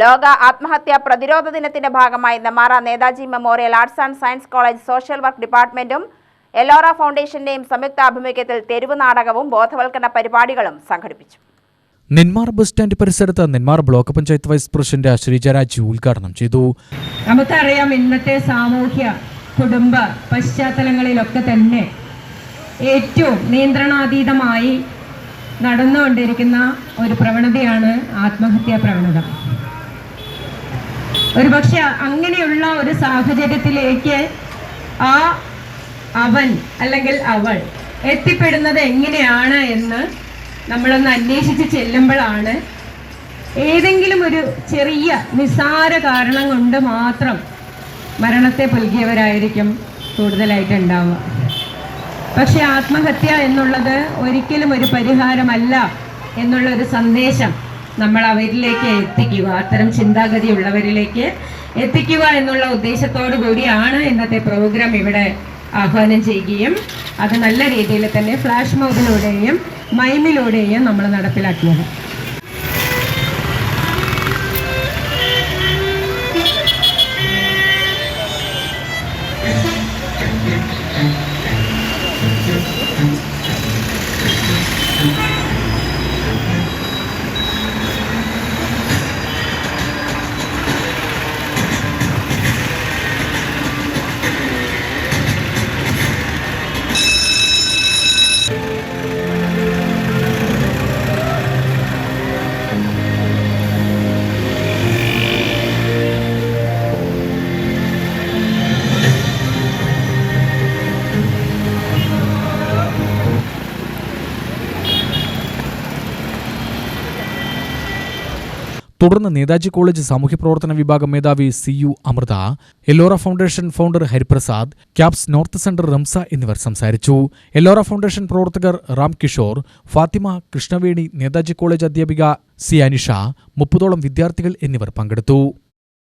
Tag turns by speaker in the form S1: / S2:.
S1: ലോക ആത്മഹത്യാ പ്രതിരോധ ദിനത്തിന്റെ ഭാഗമായി Nemmara Netaji memorial arts and science college social work ഡിപ്പാർട്ട്മെന്റും Ellora ഫൗണ്ടേഷന്റെയും സംയുക്ത ആഭിമുഖ്യത്തിൽ തെരുവ് നാടകവും ബോധവൽക്കരണ പരിപാടികളും സംഘടിപ്പിച്ചു.
S2: നെന്മാർ ബസ് സ്റ്റാൻഡ് പരിസരത്ത് Nenmara block panchayat vice president Sreejaraj ഉദ്ഘാടനം ചെയ്തു.
S3: നമുക്കറിയാം ഇന്നത്തെ സാമൂഹ്യ കുടുംബ പശ്ചാത്തലങ്ങളിലൊക്കെ തന്നെ ഏറ്റവും നിയന്ത്രണാതീതമായി നടന്നുകൊണ്ടിരിക്കുന്ന ഒരു പ്രവണതയാണ് ആത്മഹത്യാ പ്രവണത. ഒരുപക്ഷെ അങ്ങനെയുള്ള ഒരു സാഹചര്യത്തിലേക്ക് ആ അവൻ അല്ലെങ്കിൽ അവൾ എത്തിപ്പെടുന്നത് എങ്ങനെയാണ് എന്ന് നമ്മളൊന്ന് അന്വേഷിച്ച് ചെല്ലുമ്പോഴാണ് ഏതെങ്കിലും ഒരു ചെറിയ നിസ്സാര കാരണം കൊണ്ട് മാത്രം മരണത്തെ പുൽകിയവരായിരിക്കും കൂടുതലായിട്ട് ഉണ്ടാവുക പക്ഷെ ആത്മഹത്യ എന്നുള്ളത് ഒരിക്കലും ഒരു പരിഹാരമല്ല എന്നുള്ളൊരു സന്ദേശം നമ്മൾ അവരിലേക്ക് എത്തിക്കുക. അത്തരം ചിന്താഗതി ഉള്ളവരിലേക്ക് എത്തിക്കുക എന്നുള്ള ഉദ്ദേശത്തോടു കൂടിയാണ് ഇന്നത്തെ പ്രോഗ്രാം ഇവിടെ ആഹ്വാനം ചെയ്യുകയും അത് നല്ല രീതിയിൽ തന്നെ ഫ്ലാഷ് മോബിലൂടെയും മൈമിലൂടെയും നമ്മൾ നടപ്പിലാക്കിയത്.
S2: തുടർന്ന് നേതാജി കോളേജ് സാമൂഹ്യ പ്രവർത്തന വിഭാഗം മേധാവി C U Amritha Ellora foundation founder Hariprasad CAPS north centre Ramsa എന്നിവർ സംസാരിച്ചു. എല്ലോറ ഫൗണ്ടേഷൻ പ്രവർത്തകർ റാം കിഷോർ ഫാത്തിമ കൃഷ്ണവേണി നേതാജി കോളേജ് അധ്യാപിക സി അനിഷ മുപ്പതോളം വിദ്യാർത്ഥികൾ എന്നിവർ പങ്കെടുത്തു.